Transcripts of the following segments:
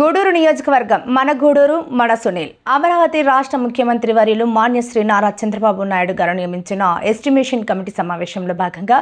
గూడూరు నియోజకవర్గం మన గూడూరు మన సునీల్. అమరావతి రాష్ట్ర ముఖ్యమంత్రి వర్యులు మాన్యశ్రీ నారా చంద్రబాబు నాయుడు గారు నియమించిన ఎస్టిమేషన్ కమిటీ సమావేశంలో భాగంగా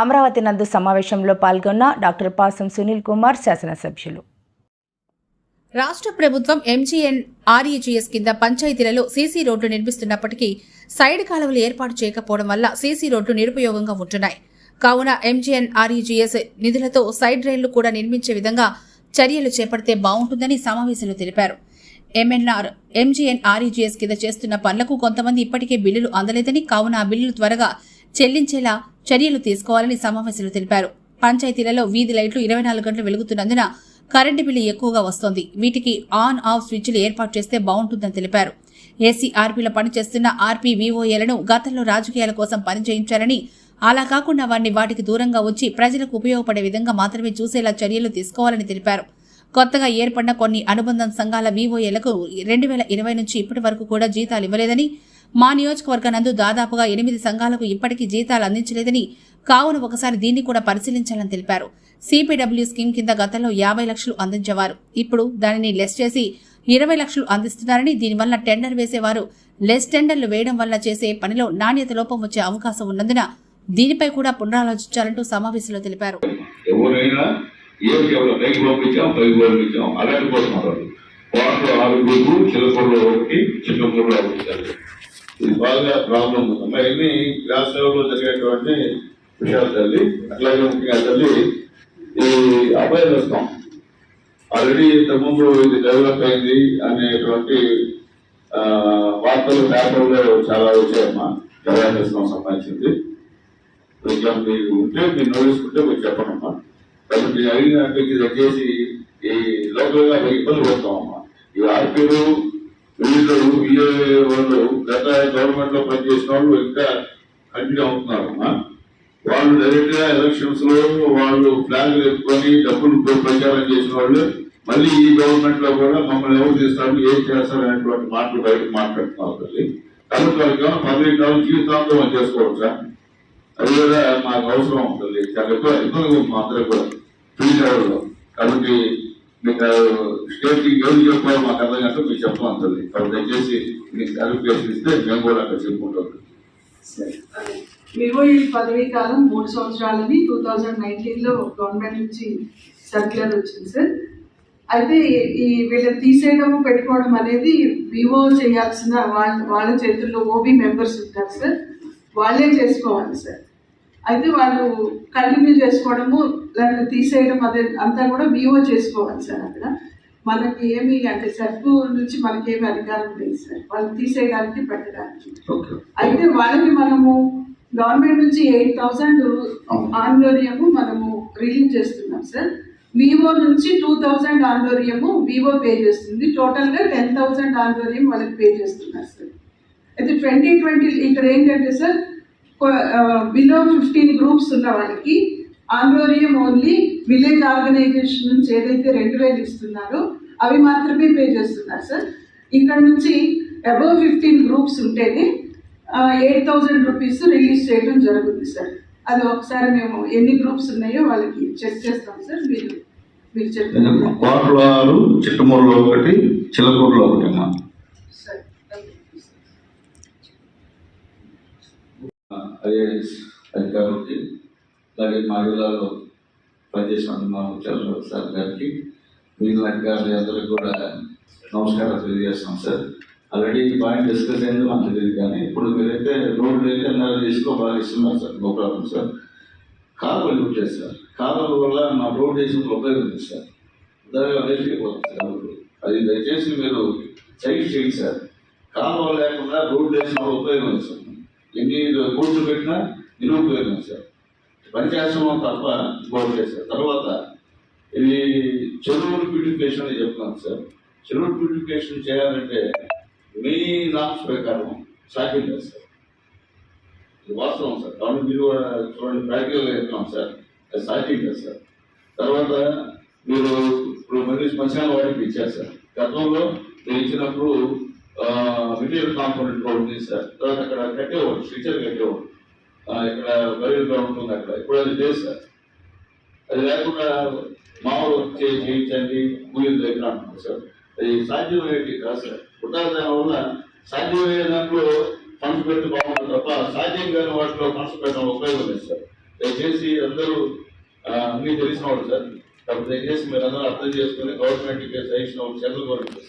అమరావతి నందు సమావేశంలో పాల్గొన్న డాక్టర్ పాసం సునీల్ కుమార్ శాసనసభ్యులు. రాష్ట్ర ప్రభుత్వం ఎంజీఎన్ ఆర్ఈజీఎస్ కింద పంచాయతీలలో సీసీ రోడ్లు నిర్మిస్తున్నప్పటికీ సైడ్ కాలువలు ఏర్పాటు చేయకపోవడం వల్ల సీసీ రోడ్లు నిరుపయోగంగా ఉంటున్నాయి. కావున ఎంజీఎన్ ఆర్ఈజీఎస్ నిధులతో సైడ్ రైళ్ళు కూడా నిర్మించే విధంగా చర్యలు చేపడితే బాగుంటుందని సమావేశంలో తెలిపారు. ఎంఎన్ఆర్ ఎంజీఎన్ ఆర్ఈజీఎస్ కింద చేస్తున్న పనులకు కొంతమంది ఇప్పటికే బిల్లులు అందలేదని కావున ఆ బిల్లులు త్వరగా చెల్లించేలా చర్యలు తీసుకోవాలని సమావేశంలో తెలిపారు. పంచాయతీలలో వీధి లైట్లు ఇరవై నాలుగు గంటలు వెలుగుతున్నందున కరెంటు బిల్లు ఎక్కువగా వస్తోంది. వీటికి ఆన్ ఆఫ్ స్విచ్లు ఏర్పాటు చేస్తే బాగుంటుందని తెలిపారు. ఏసీఆర్పీలో పనిచేస్తున్న ఆర్పీ వీఓఏలను గతంలో రాజకీయాల కోసం పనిచేయించారని అలా కాకుండా వారిని వాటికి దూరంగా వచ్చి ప్రజలకు ఉపయోగపడే విధంగా మాత్రమే చూసేలా చర్యలు తీసుకోవాలని తెలిపారు. కొత్తగా ఏర్పడిన కొన్ని అనుబంధ సంఘాల వివోఏలకు రెండు వేల ఇరవై నుంచి ఇప్పటి వరకు కూడా జీతాలు ఇవ్వలేదని మా నియోజకవర్గ నందు దాదాపుగా ఎనిమిది సంఘాలకు ఇప్పటికీ జీతాలు అందించలేదని కావున ఒకసారి దీన్ని కూడా పరిశీలించాలని తెలిపారు. సిపిడబ్ల్యూ స్కీమ్ కింద గతంలో యాభై లక్షలు అందించేవారు. ఇప్పుడు దానిని లెస్ చేసి ఇరవై లక్షలు అందిస్తున్నారని దీనివల్ల టెండర్ వేసేవారు. లెస్ టెండర్లు వేయడం వల్ల చేసే పనిలో నాణ్యత లోపం వచ్చే అవకాశం ఉన్నందున దీనిపై కూడా పునరాలోచించాలంటూ సమావేశంలో తెలిపారు. ఎవరైనా ఏం కేవలం పైకి పంపించాం పైకి పంపించాం అలాంటి కోసం వాళ్ళు వాటర్ ఆరు చిలకూరులో ఒకటి చిన్నకూరులో ఒకటి ఇది బాగా ప్రాబ్లం. ఉంది ఇవన్నీ గ్రాస్ లెవెల్లో జరిగేటువంటి విషయాలు తల్లి అట్లాగే ముఖ్యంగా తల్లి ఈ అభయదస్తం ఆల్రెడీ ఇంతకుముందు ఇది డెవలప్ అయింది అనేటువంటి వార్తలు పేపర్లో చాలా వచ్చాయమ్మా. అభయదస్తం సంబంధించింది. ఇట్లా మీరు ఉంటే మీరు నోటీస్ ఉంటే మీరు చెప్పనమ్మా. కాబట్టి మీరు అడిగినట్టుకి దయచేసి ఈ లోకల్గా ఇబ్బంది పడతామమ్మా. ఈ ఆర్పీలు వీళ్ళు విఏ వాళ్ళు గత గవర్నమెంట్లో పనిచేసిన వాళ్ళు ఇంకా కంటిన్యూ అవుతున్నారమ్మా. వాళ్ళు డైరెక్ట్గా ఎలక్షన్స్లో వాళ్ళు ఫ్లాగ్ ఎత్తుకొని డబ్బులు ప్రచారం చేసిన వాళ్ళు మళ్ళీ ఈ గవర్నమెంట్లో కూడా మమ్మల్ని ఎవరు చేస్తారు ఏం చేస్తారు అనేటువంటి మాటలు బయటకు మాట్లాడుతున్నారు తల్లి. కాబట్టి వాళ్ళకి ఏమైనా పదవి కాలం జీవితాంతం చేసుకోవచ్చా? అది కూడా మాకు అవసరం ఉంటుంది. చాలా ఎక్కువ ఎక్కువ మా అందరూ కూడా ఫ్యూచర్లో కాబట్టి మీకు స్టేట్ ఎవరు చెప్పాలో మాకు అర్థం కంటే మీకు చెప్పమంటుంది కాబట్టి దయచేసి మీకు క్లారిఫికేషన్ ఇస్తే మేము కూడా అక్కడ చెప్పుకుంటాం. వివో ఈ పదవీ కాలం మూడు సంవత్సరాలని టూ థౌజండ్ నైన్టీన్లో గవర్నమెంట్ నుంచి సర్క్యులర్ వచ్చింది సార్. అయితే ఈ వీళ్ళని తీసేయడము పెట్టుకోవడం అనేది వివో చేయాల్సిన వాళ్ళ వాళ్ళ చేతుల్లో ఓబీ మెంబర్స్ ఉంటారు సార్. వాళ్ళే చేసుకోవాలి సార్. అయితే వాళ్ళు కంటిన్యూ చేసుకోవడము లేకపోతే తీసేయడం అదే అంతా కూడా వివో చేసుకోవాలి సార్ అక్కడ. మనకి ఏమి అంటే సర్పు నుంచి మనకేమి అధికారం లేదు సార్. వాళ్ళు తీసేయడానికి పెట్టడానికి. అయితే వాళ్ళకి మనము గవర్నమెంట్ నుంచి ఎయిట్ థౌసండ్ ఆందోళనము మనము రిలీజ్ చేస్తున్నాం సార్. వివో నుంచి టూ థౌసండ్ ఆందోళనము వివో పే చేస్తుంది. టోటల్గా టెన్ థౌసండ్ ఆందోళనం వాళ్ళకి పే చేస్తున్నారు సార్. అయితే ట్వంటీ ట్వంటీ ఇక్కడ ఏంటంటే సార్ బిలో ఫిఫ్టీన్ గ్రూప్స్ ఉన్న వాళ్ళకి ఆందోళనం ఓన్లీ విలేజ్ ఆర్గనైజేషన్ నుంచి ఏదైతే రెండు వేలు ఇస్తున్నారో అవి మాత్రమే పే చేస్తున్నారు సార్. ఇక్కడ నుంచి అబవ్ ఫిఫ్టీన్ గ్రూప్స్ ఉంటేనే ఎయిట్ థౌజండ్ రూపీస్ రిలీజ్ చేయడం జరుగుతుంది సార్. అది ఒకసారి మేము ఎన్ని గ్రూప్స్ ఉన్నాయో వాళ్ళకి చెక్ చేస్తాం సార్. మీరు మీరు ఆరు చిట్టమూరులో ఒకటి చిలకూరులో ఒకటి అమ్మా సార్. ఐఏఎస్ అధికారులకి అలాగే మా జిల్లాలో పనిచేసిన మా ముఖ్యాలు సార్ గారికి మిగిలిన అధికారులు అందరికీ కూడా నమస్కారం తెలియజేస్తున్నాం సార్. ఆల్రెడీ ఈ పాయింట్ డిస్కస్ అయింది మనకు తెలియదు కానీ ఇప్పుడు మీరైతే రోడ్లు అయితే అన్నారు తీసుకో బాగా ఇస్తున్నారు సార్ నో ప్రాబ్లం సార్. కాలువలు కుట్టారు సార్. కాలువల వల్ల మా రోడ్ వేసిన ఉపయోగం ఉంది సార్. దానిలో వెళ్ళిపోతుంది సార్ అది దయచేసి మీరు చైల్డ్ చేయండి సార్. కాలువ లేకుండా రోడ్ వేసిన ఉపయోగం ఉంది సార్. ఎన్ని కోర్టు పెట్టినా నిరుపయోగం సార్. పని చేస్తున్నాం తప్ప గోల్ చేస్తారు తర్వాత ఇది చెరువులు ప్యూరిఫికేషన్ అని చెప్తున్నాను సార్. చెరువులు ప్యూరిఫికేషన్ చేయాలంటే మీ నామ్స్ ప్రకారం సాధ్యం లేదు సార్. ఇది వాస్తవం సార్. కాబట్టి మీరు కూడా చూడండి ప్రాక్టికల్గా చెప్తున్నాం సార్. అది సాధ్యం లేదు సార్. తర్వాత మీరు ఇప్పుడు మళ్ళీ శ్మశాన వాటికి ఇచ్చారు సార్. గతంలో నేను ఇచ్చినప్పుడు మెటీరియల్ కాంపోనెంట్ కూడా ఉంది సార్. తర్వాత అక్కడ కట్టేవాడు స్ట్రక్చర్ కట్టేవాడు ఇక్కడ బయలు గ్రౌండ్ ఉంది అక్కడ. ఇప్పుడు అది లేదు సార్. అది లేకుండా మామూలు వచ్చే చేయించండి కూలీల దగ్గర అంటున్నారు సార్. అది సాధ్యమయ్యేది కాదు సార్. ఉదాహరణ వల్ల సాధ్యమయ్యే దాంట్లో ఫండ్స్ పెట్టి బాగుంటుంది తప్ప సాధ్యం కాని వాటిలో ఫండ్స్ పెట్టడం ఉపయోగం లేదు సార్. దయచేసి అందరూ అన్నీ తెలిసిన వాళ్ళు సార్. కాబట్టి దయచేసి మీరు అందరూ అర్థం చేసుకుని గవర్నమెంట్కి సజెషన్ ఒకటి సెంట్రల్ గవర్నమెంట్